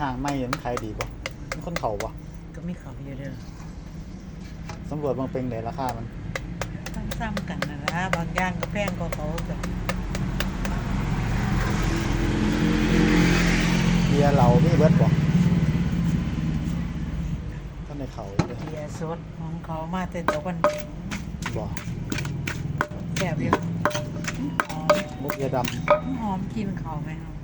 ห่างไม่มันขายดีป่ะมันคนเขาป่ะก็มีเขาอยู่เด้อสำรวจบางเป็นไหนราคามันซ้ำๆกันนะนะบางอย่างก็แพงกว่าเขาจ้ะเบียร์เราไม่เบิดป่ะท่านในเขาเลยเบียร์สดของเขามาแต่ตะวันบ่แซ่บอยู่หอมมุกเบียร์ดหอมกินเขาไหมครับ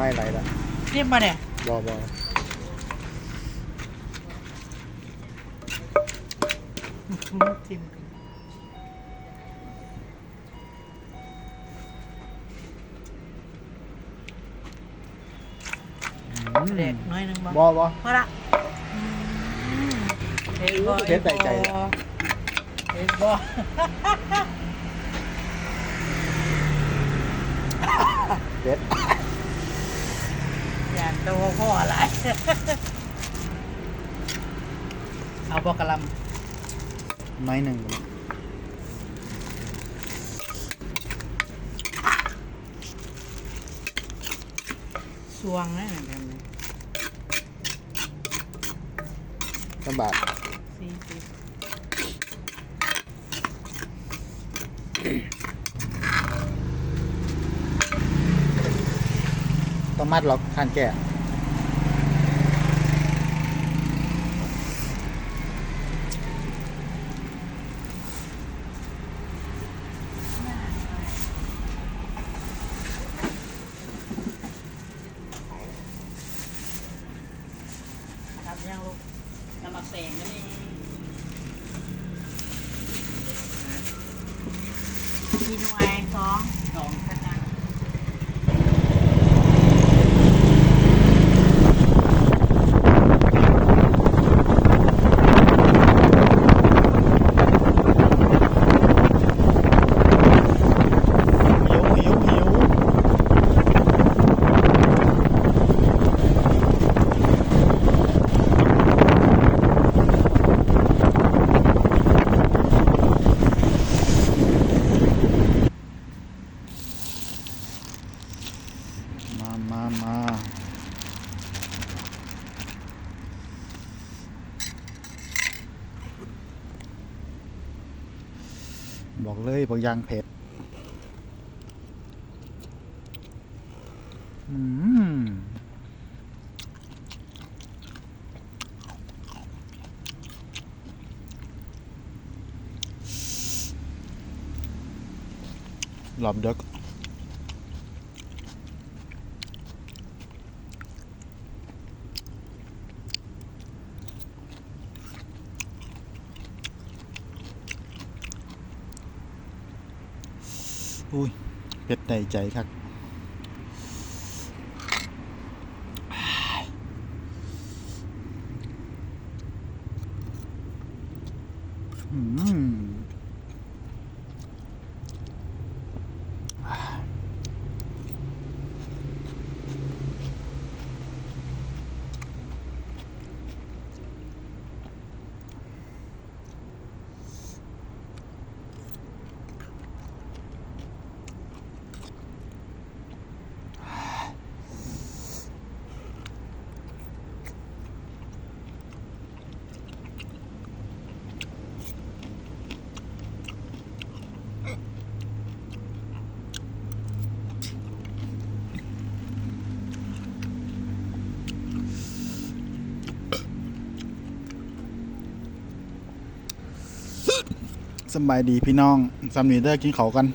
ำมันไล่ไหลละนี่มาเนี่ยบ่บ่จิ้มกันอืมเด็กน้อยหนึงบ่บ่บ่พอละอืมเฮ็ดบ่เฮ็ดได้ใจละเฮ็ดบ่เด็ดอย่าโตพ่ออะไร เอาบ่กะหลไม้หนึ่งำสวงนะนั่นกันนะสบาทสี่สิบ ต้องมัดล็อกคานแก่ทำยังลูกน้ำมาแสงนั่นเองมีหน่วยสองสองขนาด หิวหิวหิวมามามา บอกเลยบอกย่างเผ็ดอืมหลับเด็ก อุ้ยเป็ดในใจครับอืม สบายดีพี่น้องสำนีเดอร์กินเขากัน